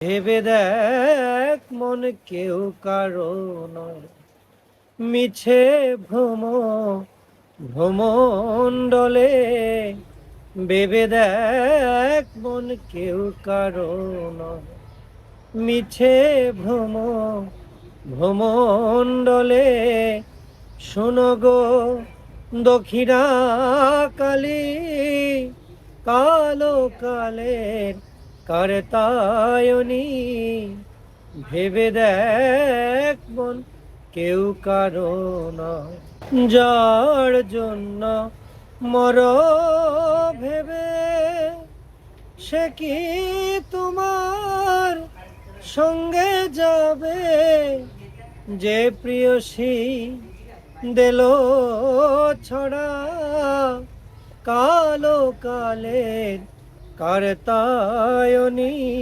ভেবে দেখ মন কেউ কারও নয়। মিছে ভ্রম, ভ্রমণ্ডলে ভেবে দেখ মন কেউ কারও নয়। মিছে ভ্রম, ভ্রমণ্ডলে শোনো গো দক্ষিণা কালী, কালো কালের কারতায়নি ভেবে দেখ মন কেউ কারও নয় যার জন্য মর ভেবে সে কি তোমার সঙ্গে যাবে যে প্রিয় প্রিয়সী দিল ছড়া কালো কালের 枯れたように